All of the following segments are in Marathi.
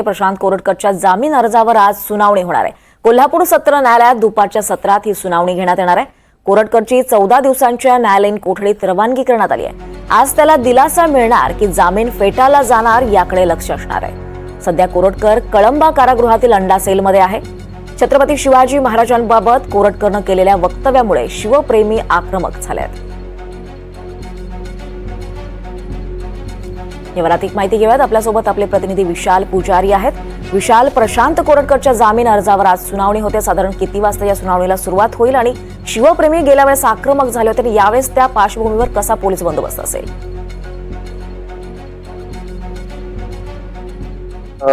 प्रशांत कोरटकरच्या जामीन अर्जावर आज सुनावणी होणार आहे. कोल्हापूर सत्र न्यायालयात दुपारच्या सत्रात ही सुनावणी घेण्यात येणार आहे. कोरटकरची चौदा दिवसांच्या न्यायालयीन कोठडीत रवानगी करण्यात आली आहे. आज त्याला दिलासा मिळणार की जामीन फेटाळला जाणार याकडे लक्ष असणार आहे. सध्या कोरटकर कळंबा कारागृहातील अंडा सेलमध्ये आहे. छत्रपती शिवाजी महाराजांबाबत कोरटकरनं केलेल्या वक्तव्यामुळे शिवप्रेमी आक्रमक झाले आहेत. यावर अधिक माहिती घेऊयात. आपल्यासोबत आपले प्रतिनिधी विशाल पुजारी आहेत. विशाल प्रशांत कोरटकरच्या जामीन अर्जावर आज सुनावणी होते. साधारण किती वाजता या सुनावणीला सुरुवात होईल आणि शिवप्रेमी गेल्या वेळेस आक्रमक झाले होते आणि यावेळेस त्या पार्श्वभूमीवर कसा पोलीस बंदोबस्त असेल?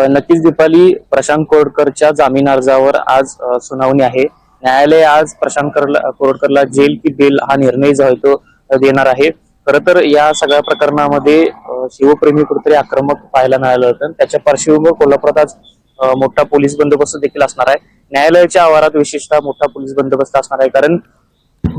नक्कीच दीपाली प्रशांत कोरडकरच्या जामीन अर्जावर आज सुनावणी आहे. न्यायालय आज प्रशांत कोरडकरला जेल की बेल हा निर्णय जो आहे तो देणार आहे. खरं तर या सगळ्या प्रकरणामध्ये शिवप्रेमी कुठेतरी आक्रमक पाहायला मिळालं होतं. त्याच्या पार्श्वभूमीवर कोल्हापुरात आज मोठा पोलीस बंदोबस्त देखील असणार आहे. न्यायालयाच्या आवारात विशेषतः मोठा पोलीस बंदोबस्त असणार आहे. कारण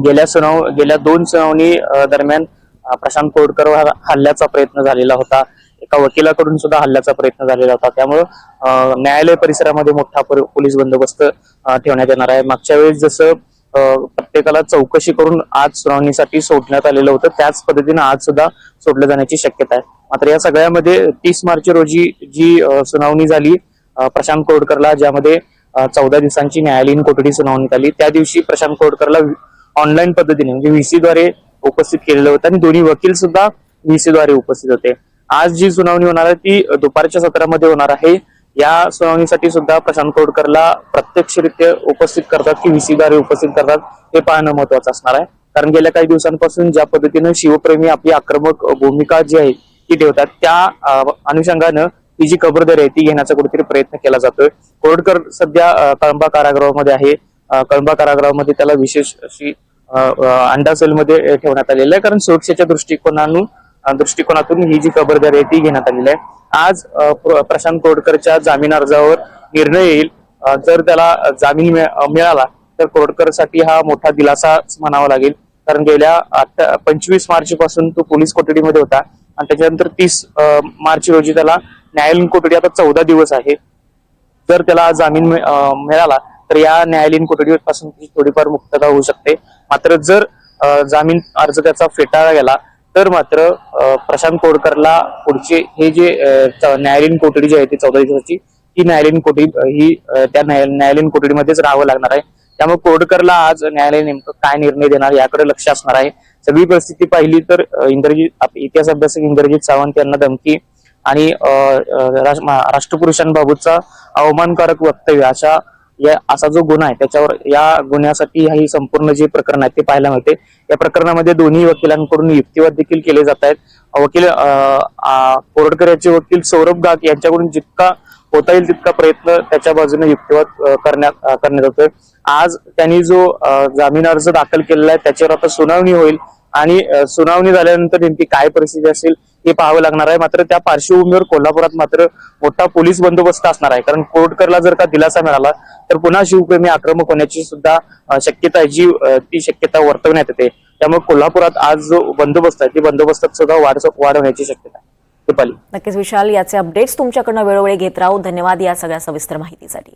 गेल्या सुनाव गेल्या दोन सुनावणी दरम्यान प्रशांत कोडकर हल्ल्याचा प्रयत्न झालेला होता. एका वकिलाकडून सुद्धा हल्ल्याचा प्रयत्न झालेला होता. त्यामुळं न्यायालय परिसरामध्ये मोठा पोलीस बंदोबस्त ठेवण्यात येणार आहे. मागच्या वेळेस जसं प्रत्येकाला चौकशी करून आज सुनावणीसाठी सोडण्यात आलेलं होतं. त्याच पद्धतीनं आज सुद्धा सोडलं जाण्याची शक्यता आहे. मात्र या सगळ्यामध्ये तीस मार्च रोजी जी सुनावणी झाली प्रशांत कोडकरला ज्यामध्ये चौदा दिवसांची न्यायालयीन कोठडी सुनावण्यात आली. त्या दिवशी प्रशांत कोडकरला ऑनलाईन पद्धतीने म्हणजे व्हीसी द्वारे उपस्थित केलेलं होतं आणि दोन्ही वकील सुद्धा व्हीसी द्वारे उपस्थित होते. आज जी सुनावणी होणार आहे ती दुपारच्या सत्रामध्ये होणार आहे. या सुनावणीसाठी सुद्धा प्रशांत कोडकरला प्रत्यक्षरित्या उपस्थित करतात की व्हीसीद्वारे उपस्थित करतात हे पाहणं महत्वाचं असणार आहे. कारण गेल्या काही दिवसांपासून ज्या पद्धतीनं शिवप्रेमी आपली आक्रमक भूमिका जी आहे ती ठेवतात त्या अनुषंगानं ही जी खबरदारी आहे ती घेण्याचा कुठेतरी प्रयत्न केला जातोय. कोरडकर सध्या कळंबा कारागृहामध्ये आहे. कळंबा कारागृहामध्ये त्याला विशेष अशी अंडा सेलमध्ये ठेवण्यात आलेलं आहे. कारण सुरक्षेच्या दृष्टिकोनानं दृष्टिकोनातून ही जी खबरदारी आहे ती घेण्यात आलेली आहे. आज प्रशांत कोडकरच्या जामीन अर्जावर निर्णय येईल. जर त्याला जामीन मिळाला तर कोरडकरसाठी हा मोठा दिलासाच म्हणावा लागेल. कारण गेल्या पंचवीस मार्च पासून तो पोलीस कोठडीमध्ये होता. आणि त्याच्यानंतर तीस मार्च रोजी त्याला न्यायालयीन कोठडी आता चौदा दिवस आहे. जर त्याला जामीन मिळाला तर या न्यायालयीन कोठडीपासून थोडीफार मुक्तता होऊ शकते. मात्र जर जामीन अर्ज त्याचा फेटाळला गेला तर मात्र प्रशांत कोडकरला पुढचे हे जे न्यायालयीन कोठडी जी आहे ती चौदा दिवसाची ती न्यायालयीन कोठडी ही त्या न्याय- न्यायालयीन कोठडीमध्येच राहावं लागणार आहे. त्यामुळे कोडकरला आज न्यायालय नेमकं काय निर्णय देणार याकडे लक्ष असणार आहे. सगळी परिस्थिती पाहिली तर इंद्रजीत इंद्रजित आप- इतिहास अभ्यासक इंद्रजित सावंत यांना धमकी आणि राष्ट्रपुरुषांबाबतचा अवमानकारक वक्तव्य अशा या असा जो गुन्हा आहे त्याच्यावर या गुन्ह्यासाठी ही संपूर्ण जे प्रकरण आहे ते पाहायला मिळते. या प्रकरणामध्ये दोन्ही वकिलांकडून युक्तिवाद देखील केले जात आहेत. वकील अं, कोरडकर याचे वकील सौरभ गाग यांच्याकडून जितका होता येईल तितका प्रयत्न त्याच्या बाजूने युक्तिवाद करण्यात करण्यात येतोय. आज त्यांनी जो जामीन अर्ज दाखल केलेला आहे त्याच्यावर आता सुनावणी होईल. आणि सुनावणी झाल्यानंतर नेमकी काय परिस्थिती असेल हे पाहावं लागणार आहे. मात्र त्या पार्श्वभूमीवर कोल्हापुरात मात्र मोठा पोलीस बंदोबस्त असणार आहे. कारण कोर्टकरला जर का दिलासा मिळाला तर पुन्हा शिवप्रेमी आक्रमक होण्याची सुद्धा शक्यता आहे. जी ती शक्यता वर्तवण्यात येते. त्यामुळे कोल्हापुरात आज जो बंदोबस्त आहे ती बंदोबस्तात सुद्धा वाढ वाढवण्याची शक्यता आहे. नक्कीच विशाल याचे अपडेट्स तुमच्याकडनं वेळोवेळी घेत राहू. धन्यवाद या सगळ्या सविस्तर माहितीसाठी.